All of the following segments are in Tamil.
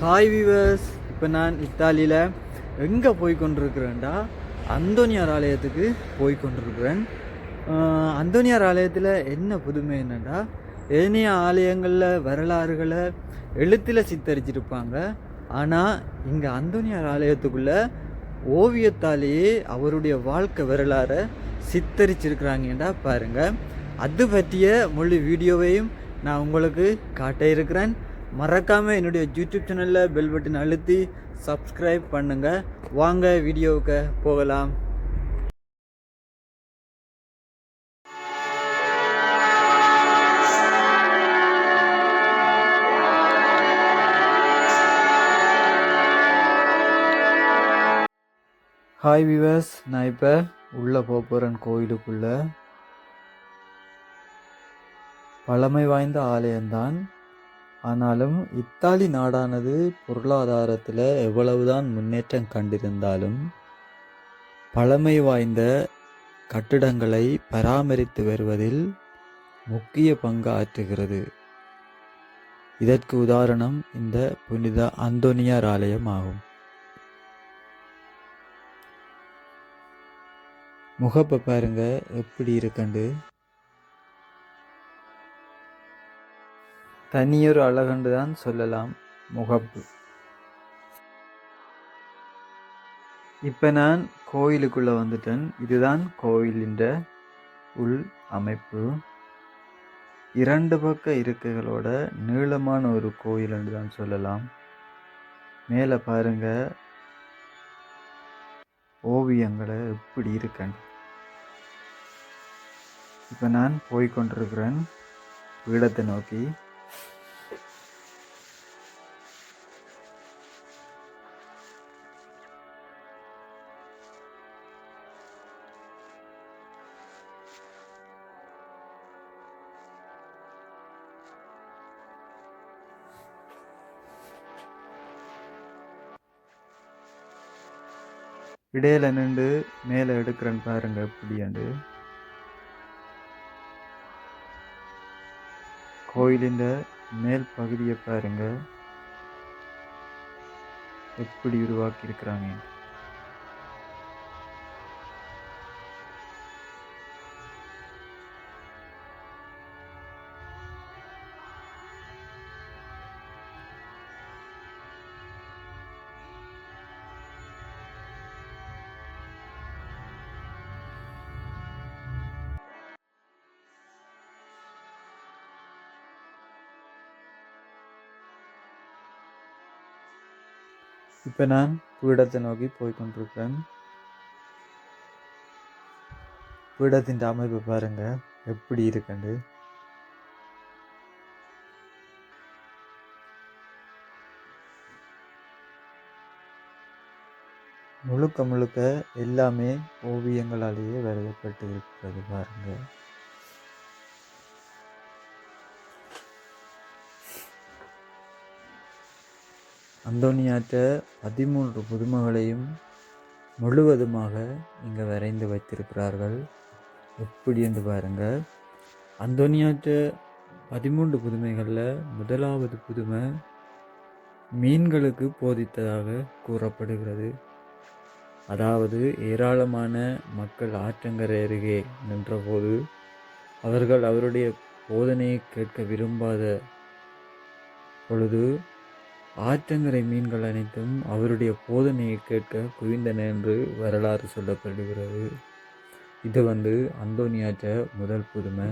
ஹாய் விவர்ஸ் இப்போ நான் இத்தாலியில் எங்கே போய் கொண்டிருக்கிறேன்டா அந்தோனியார் ஆலயத்துக்கு போய் கொண்டிருக்கிறேன் அந்தோனியார் ஆலயத்தில் என்ன புதுமை என்னடா? ஏனைய ஆலயங்களில் வரலாறுகளை எழுத்தில் சித்தரிச்சிருப்பாங்க. ஆனால் இங்கே அந்தோனியார் ஆலயத்துக்குள்ளே ஓவியத்தாலேயே அவருடைய வாழ்க்கை வரலாறை சித்தரிச்சிருக்கிறாங்கடா பாருங்கள் அது பற்றிய முழு வீடியோவையும் நான் உங்களுக்கு காட்ட இருக்கிறேன். மறக்காமல் என்னுடைய யூடியூப் சேனலில் பெல் பட்டன் அழுத்தி சப்ஸ்கிரைப் பண்ணுங்கள் வாங்க வீடியோவுக்கு போகலாம். ஹாய் விவர்ஸ் நான் இப்போ உள்ளே போக போகிறேன் கோயிலுக்குள்ளே. பழமை வாய்ந்த ஆலயம்தான் ஆனாலும் இத்தாலி நாடானது பொருளாதாரத்தில் எவ்வளவுதான் முன்னேற்றம் கண்டிருந்தாலும் பழமை வாய்ந்த கட்டிடங்களை பராமரித்து வருவதில் முக்கிய பங்கு ஆற்றுகிறது இதற்கு உதாரணம் இந்த புனித அந்தோனியார் ஆலயம் ஆகும். முகப்பை பாருங்க எப்படி இருக்குண்டு தனியொரு அழகண்டு தான் சொல்லலாம் முகப்பு. இப்போ நான் கோயிலுக்குள்ளே வந்துட்டேன். இதுதான் கோயிலின்ற உள் அமைப்பு. இரண்டு பக்க இருக்கைகளோட நீளமான ஒரு கோயில் என்று தான் சொல்லலாம். மேலே பாருங்க. ஓவியங்களை எப்படி இருக்கேன். இப்போ நான் போய்கொண்டிருக்கிறேன் பீடத்தை நோக்கி. இடையில நின்று மேலே எடுக்கிறேன்னு பாருங்க எப்படியாண்டு? கோயிலின் மேல் பகுதியை பாருங்க. எப்படி உருவாக்கி இப்போ நான் பீடத்தை நோக்கி போய்கொண்டிருக்கிறேன் பீடத்தின் பாருங்க எப்படி இருக்குண்டு? முழுக்க முழுக்க எல்லாமே ஓவியங்களாலேயே வரையப்பட்டு இருக்கிறது பாருங்க. அந்தோனியாற்ற பதிமூன்று புதுமைகளையும் முழுவதுமாக இங்கே வரைந்து வைத்திருக்கிறார்கள். எப்படி என்று பாருங்கள் அந்தோனியாற்ற பதிமூன்று புதுமைகளில் முதலாவது புதுமை மீன்களுக்கு போதித்ததாக கூறப்படுகிறது. அதாவது ஏராளமான மக்கள் ஆற்றங்கரை அருகே நின்றபோது அவர்கள் அவருடைய போதனையை கேட்க விரும்பாத பொழுது ஆற்றங்கரை மீன்கள் அனைத்தும் அவருடைய போதனையை கேட்க குவிந்தன என்று வரலாறு சொல்லப்படுகிறது. இது வந்து அந்தோனியாற்ற முதல் புதுமை.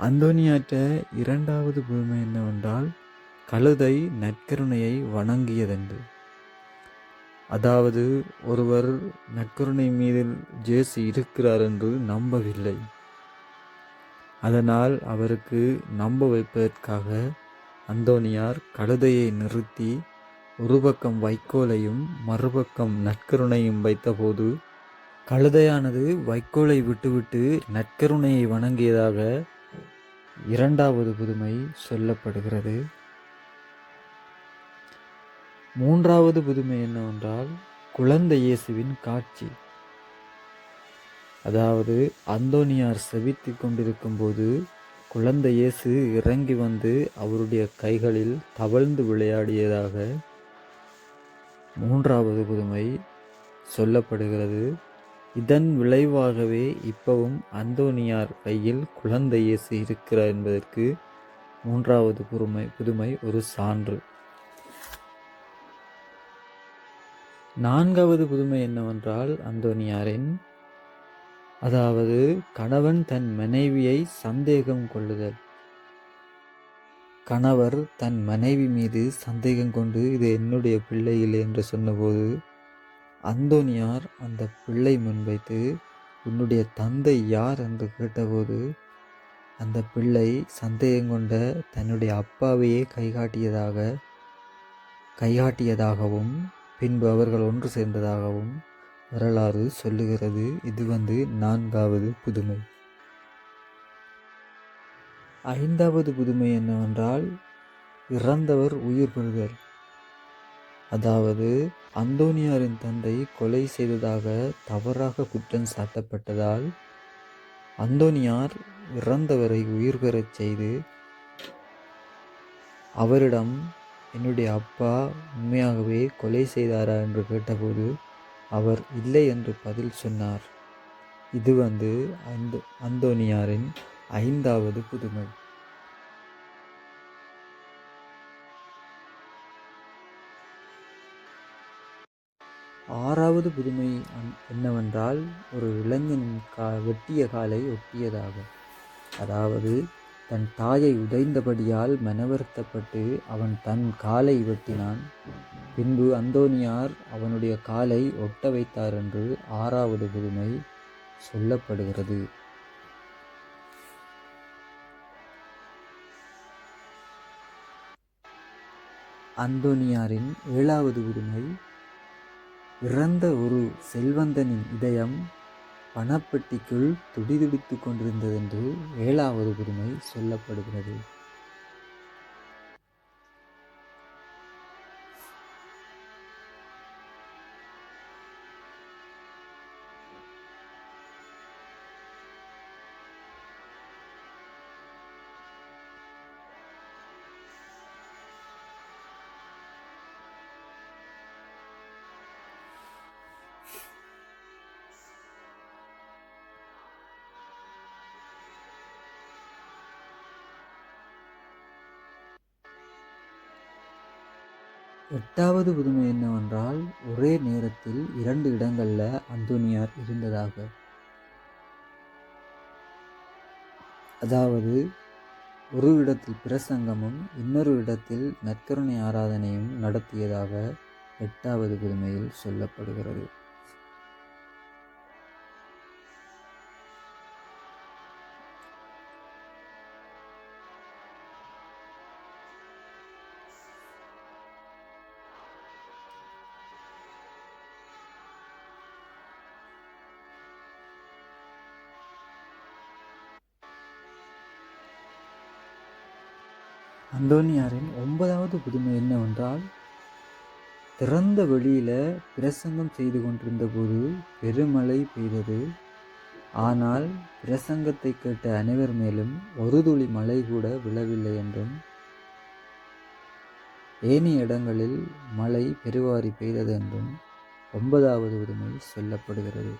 அந்தோனியாற்ற இரண்டாவது புதுமை என்னவென்றால் கழுதை நற்கருணையை வணங்கியதென்று. அதாவது ஒருவர் நற்கருணை மீது ஜேசு இருக்கிறார் என்று நம்பவில்லை. அதனால் அவருக்கு நம்ப வைப்பதற்காக அந்தோனியார் கழுதையை நிறுத்தி ஒரு பக்கம் வைக்கோலையும் மறுபக்கம் நற்கருணையும் வைத்தபோது கழுதையானது வைக்கோலை விட்டுவிட்டு நற்கருணையை வணங்கியதாக இரண்டாவது புதுமை சொல்லப்படுகிறது. மூன்றாவது புதுமை என்னவென்றால் குழந்தை இயேசுவின் காட்சி. அதாவது அந்தோனியார் செவித்து கொண்டிருக்கும் போது குழந்தை இயேசு இறங்கி வந்து அவருடைய கைகளில் தவழ்ந்து விளையாடியதாக மூன்றாவது புதுமை சொல்லப்படுகிறது. இதன் விளைவாகவே இப்பவும் அந்தோனியார் கையில் குழந்தை இயேசு இருக்கிறார் என்பதற்கு மூன்றாவது புதுமை புதுமை ஒரு சான்று. நான்காவது புதுமை என்னவென்றால் அந்தோனியாரின் அதாவது கணவன் தன் மனைவியை சந்தேகம் கொள்ளுதல். கணவர் தன் மனைவி மீது சந்தேகம் கொண்டு இது என்னுடைய பிள்ளை இல்லை என்று சொன்னபோது அந்தோனியார் அந்த பிள்ளை முன்வைத்து உன்னுடைய தந்தை யார்? என்று கேட்டபோது அந்த பிள்ளை சந்தேகம் கொண்ட தன்னுடைய அப்பாவையே கைகாட்டியதாக கைகாட்டியதாகவும் பின்பு அவர்கள் ஒன்று சேர்ந்ததாகவும் வரலாறு சொல்லுகிறது. இது வந்து நான்காவது புதுமை. ஐந்தாவது புதுமை என்னவென்றால் இறந்தவர் உயிர் பெறுதல். அதாவது அந்தோனியாரின் தந்தை கொலை செய்ததாக தவறாக குற்றம் சாட்டப்பட்டதால் அந்தோனியார் இறந்தவரை உயிர் பெறச் செய்து அவரிடம் என்னுடைய அப்பா உண்மையாகவே கொலை செய்தாரா? என்று கேட்டபோது அவர் இல்லை என்று பதில் சொன்னார். இது வந்து அந்த அந்தோனியாரின் ஐந்தாவது புதுமை. ஆறாவது புதுமை என்னவென்றால் ஒரு இளைஞனின் கா வெட்டிய காலை ஒட்டியதாகும். அதாவது தன் தாயை உதைந்தபடியால் மனவருத்தப்பட்டு அவன் தன் காலை வெட்டினான். பின்பு அந்தோனியார் அவனுடைய காலை ஒட்ட வைத்தார் என்று ஆறாவது புதுமை சொல்லப்படுகிறது. அந்தோனியாரின் ஏழாவது புதுமை இறந்த ஒரு செல்வந்தனின் இதயம் பணப்பெட்டிக்குள் துடிதுடித்து கொண்டிருந்ததென்று ஏழாவது புதுமை சொல்லப்படுகிறது. எட்டாவது புதுமை என்னவென்றால் ஒரே நேரத்தில் இரண்டு இடங்களில் அந்தோனியார் இருந்ததாக. அதாவது ஒரு இடத்தில் பிரசங்கமும் இன்னொரு இடத்தில் நற்கருணை ஆராதனையும் நடத்தியதாக எட்டாவது புதுமையில் சொல்லப்படுகிறது. அந்தோனியாரின் ஒன்பதாவது புதுமை என்னவென்றால் திறந்த வெளியில் பிரசங்கம் செய்து கொண்டிருந்த போது பெருமழை பெய்தது. ஆனால் பிரசங்கத்தை கேட்ட அனைவர் மேலும் ஒரு துளி மழை கூட விழவில்லை என்றும் ஏனைய இடங்களில் மழை பெருவாரி பெய்தது என்றும் ஒன்பதாவது புதுமை சொல்லப்படுகிறது.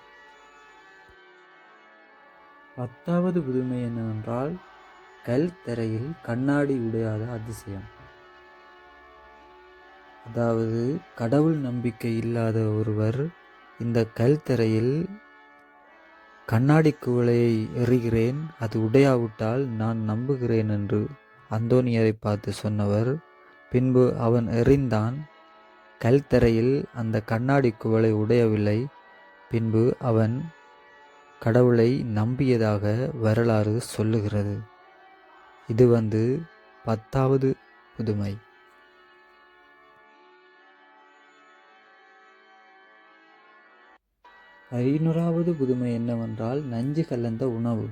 பத்தாவது புதுமை என்னவென்றால் கல் தரையில் கண்ணாடி உடையாத அதிசயம். அதாவது கடவுள் நம்பிக்கை இல்லாத ஒருவர் இந்த கல் தரையில் கண்ணாடி குவளையை எறிகிறேன் அது உடையாவிட்டால் நான் நம்புகிறேன் என்று அந்தோனியரை பார்த்து சொன்னவர். பின்பு அவன் எறிந்தான். கல்தரையில் அந்த கண்ணாடி குவளை உடையவில்லை. பின்பு அவன் கடவுளை நம்பியதாக வரலாறு சொல்லுகிறது. இது வந்து பத்தாவது புதுமை. ஐநூறாவது புதுமை என்னவென்றால் நஞ்சு கலந்த உணவு.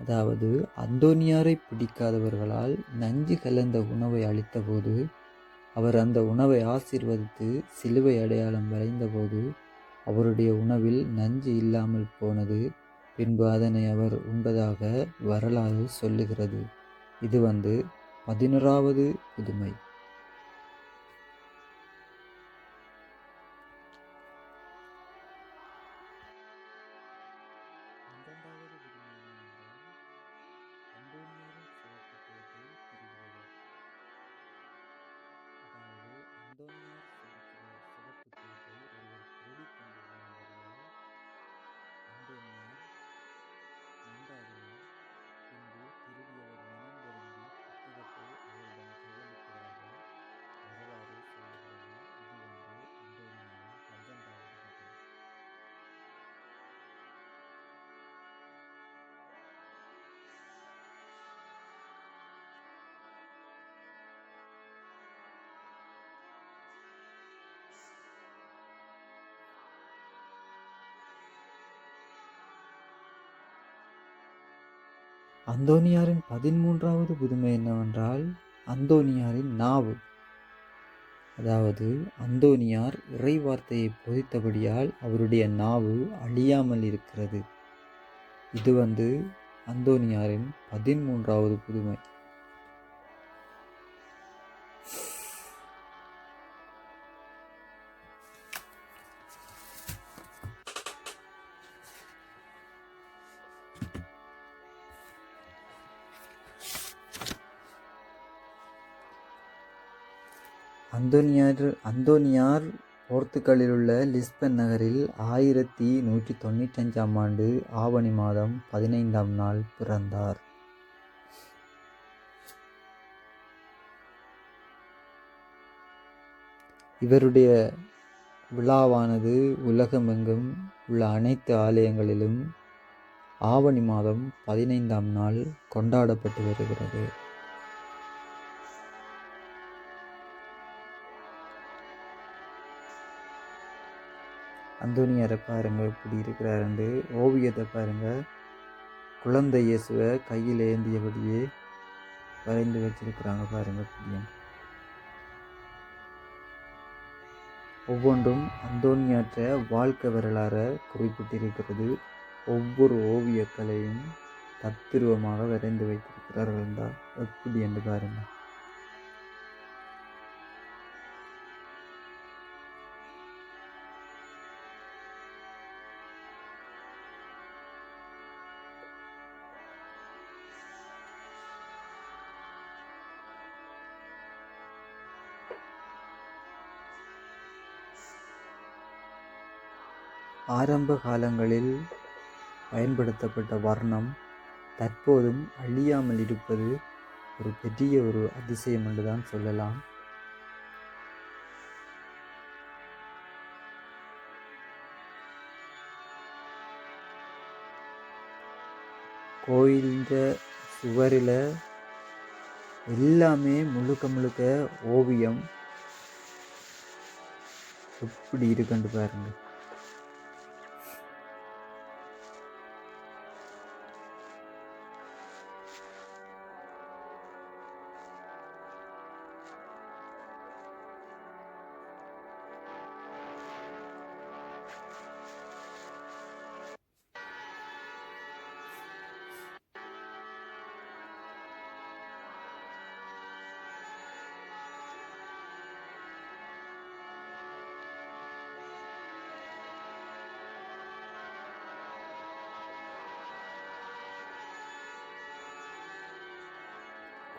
அதாவது அந்தோனியாரை பிடிக்காதவர்களால் நஞ்சு கலந்த உணவை அளித்தபோது அவர் அந்த உணவை ஆசீர்வதித்து சிலுவை அடையாளம் வரைந்தபோது அவருடைய உணவில் நஞ்சு இல்லாமல் போனது பின்பு அதனை அவர் உண்டதாக வரலாறு சொல்லுகிறது. இது வந்து பதினோராவது புதுமை. அந்தோனியாரின் பதிமூன்றாவது புதுமை என்னவென்றால் அந்தோனியாரின் நாவு. அதாவது அந்தோனியார் இறை வார்த்தையை போதித்தபடியால் அவருடைய நாவு அழியாமல் இருக்கிறது. இது வந்து அந்தோனியாரின் பதிமூன்றாவது புதுமை. அந்தோனியார் அந்தோனியார் போர்த்துகலில் உள்ள லிஸ்பன் நகரில் ஆயிரத்தி நூற்றி தொண்ணூற்றஞ்சாம் ஆண்டு ஆவணி மாதம் பதினைந்தாம் நாள் பிறந்தார். இவருடைய விழாவானது உலகமெங்கும் உள்ள அனைத்து ஆலயங்களிலும் ஆவணி மாதம் பதினைந்தாம் நாள் கொண்டாடப்பட்டு வருகிறது. அந்தோனியாரை பாருங்கள் இப்படி இருக்கிறாருண்டு ஓவியத்தை பாருங்கள் குழந்தை இயேசுவை கையில் ஏந்தியபடியே வரைந்து வச்சிருக்கிறாங்க பாருங்கள் புரியும் ஒவ்வொன்றும் அந்தோனியாற்ற வாழ்க்கை வரலாறை குறிப்பிட்டிருக்கிறது. ஒவ்வொரு ஓவியக்கலையும் தத்துருவமாக வரைந்து வைத்திருக்கிறார்கள் தான் எப்படி என்று பாருங்கள் ஆரம்ப காலங்களில் பயன்படுத்தப்பட்ட வர்ணம் தற்போதும் அழியாமல் இருப்பது ஒரு பெரிய ஒரு அதிசயம் என்று தான் சொல்லலாம். கோயிலின் சுவரில் எல்லாமே முழுக்க முழுக்க ஓவியம் எப்படி இருக்குன்னு பாருங்கள்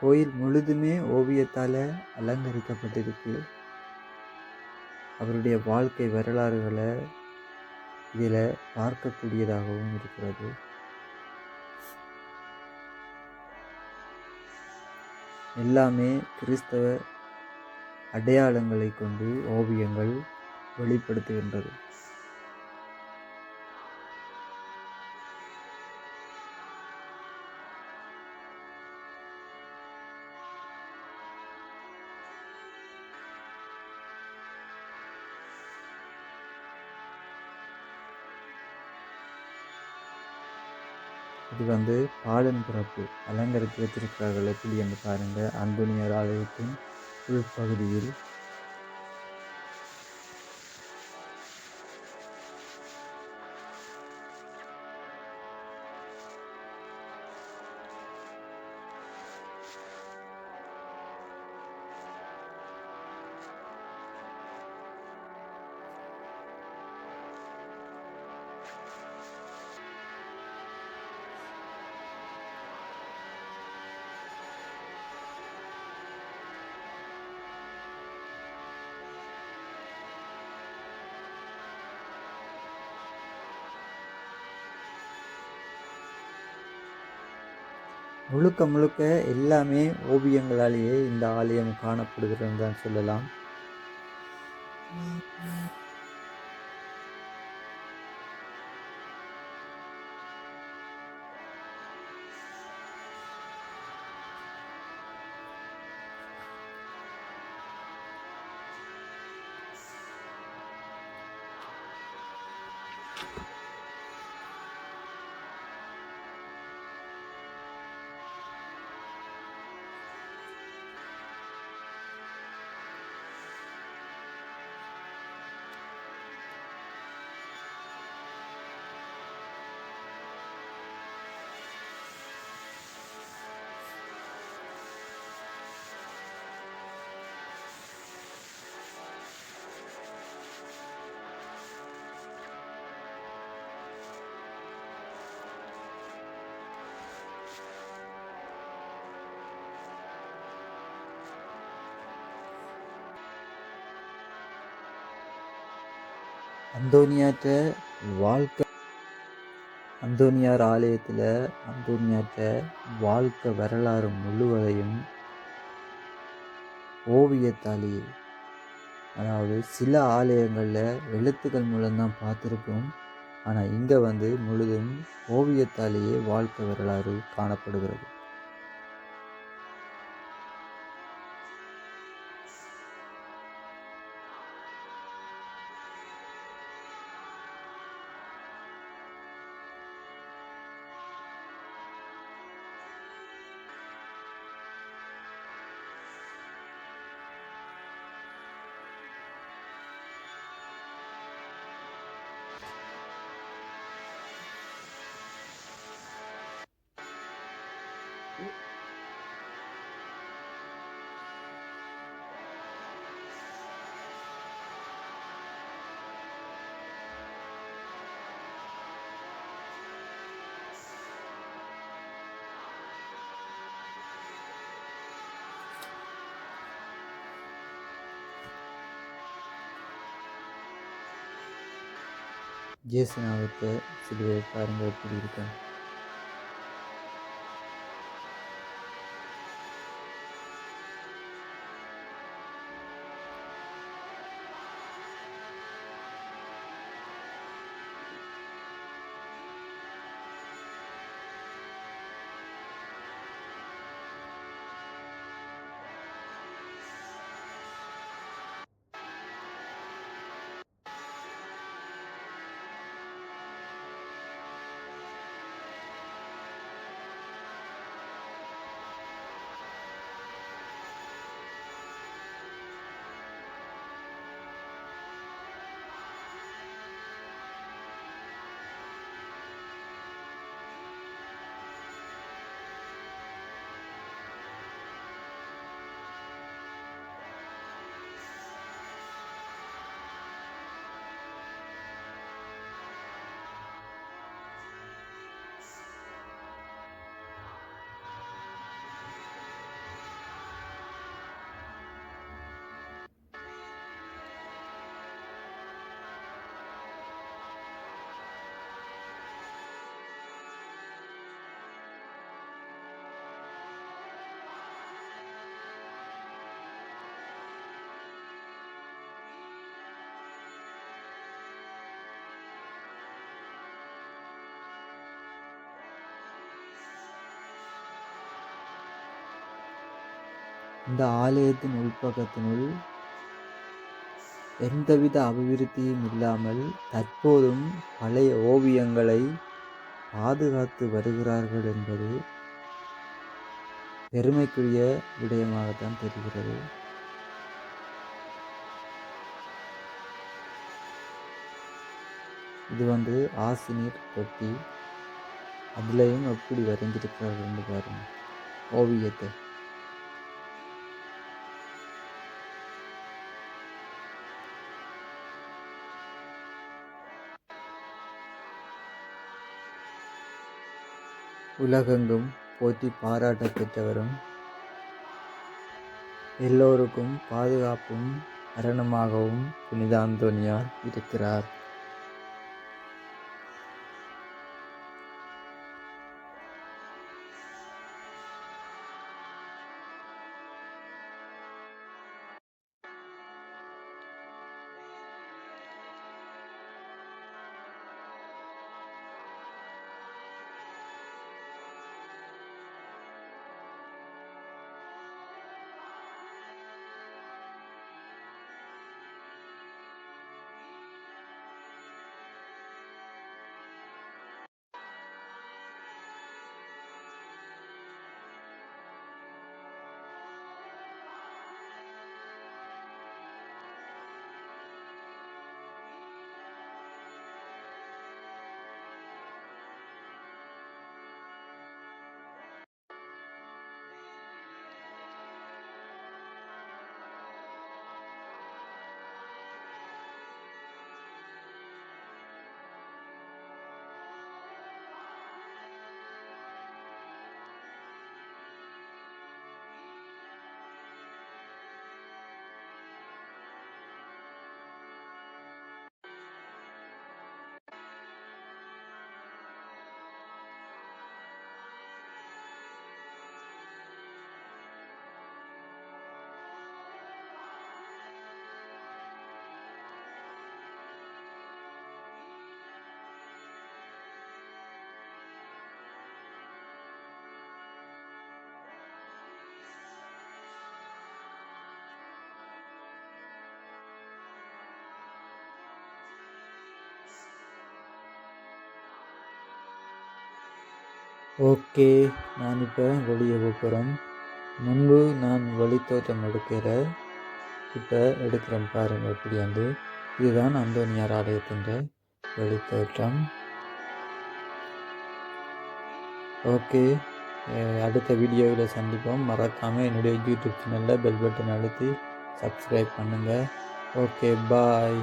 கோயில் முழுதுமே ஓவியத்தால் அலங்கரிக்கப்பட்டிருக்கு. அவருடைய வாழ்க்கை வரலாறுகளை இதில் பார்க்கக்கூடியதாகவும் இருக்கிறது. எல்லாமே கிறிஸ்தவ அடையாளங்களை கொண்டு ஓவியங்கள் வெளிப்படுத்துகின்றது. இது வந்து பாடன் பிறப்பு அலங்கரித்து வச்சிருக்கிறார்கள் எப்படி என்று பாருங்க அந்தோனியர் ஆலயத்தின் உள்பகுதியில் முழுக்க முழுக்க எல்லாமே ஓவியங்களாலேயே இந்த ஆலயம் காணப்படுகிறதுன்னு தான் சொல்லலாம். அந்தோனியாற்ற வாழ்க்கை அந்தோனியார் ஆலயத்தில் அந்தோனியாற்ற வாழ்க்கை வரலாறு முழுவதையும் ஓவியத்தாலேயே அதாவது சில ஆலயங்களில் எழுத்துக்கள் மூலம்தான் பார்த்துருக்கோம். ஆனால் இங்கே வந்து முழுதும் ஓவியத்தாலேயே வாழ்க்கை வரலாறு காணப்படுகிறது. ஜேசுநாதத்தை சிலுவை பாருங்கள். எப்படி இருக்கேன் இந்த ஆலயத்தின் உள்பக்கத்தினுள் எந்தவித அபிவிருத்தியும் இல்லாமல் தற்போதும் பழைய ஓவியங்களை பாதுகாத்து வருகிறார்கள் என்பது பெருமைக்குரிய விடயமாகத்தான் தெரிகிறது. இது வந்து ஆசிரியர் தொட்டி. அதுலேயும் எப்படி வரைஞ்சிருக்கிறார்கள் பாருங்கள். ஓவியத்தை. உலகெங்கும் போற்றி பாராட்ட பெற்றவரும். எல்லோருக்கும் பாதுகாப்பும் அரணமாகவும் புனித அந்தோனியார் இருக்கிறார். ஓகே நான் இப்போ வெளியே போகிறேன் முன்பு நான் வழித்தோற்றம் எடுக்கிற இப்போ எடுக்கிறேன் பாருங்கள் எப்படி வந்து இதுதான் அந்தோனியார் ஆலயத்தின் வெளித்தோற்றம் ஓகே அடுத்த வீடியோவில் சந்திப்போம். மறக்காமல் என்னுடைய யூடியூப் சேனலில் பெல் பட்டன் அழுத்தி சப்ஸ்கிரைப் பண்ணுங்கள் ஓகே பாய்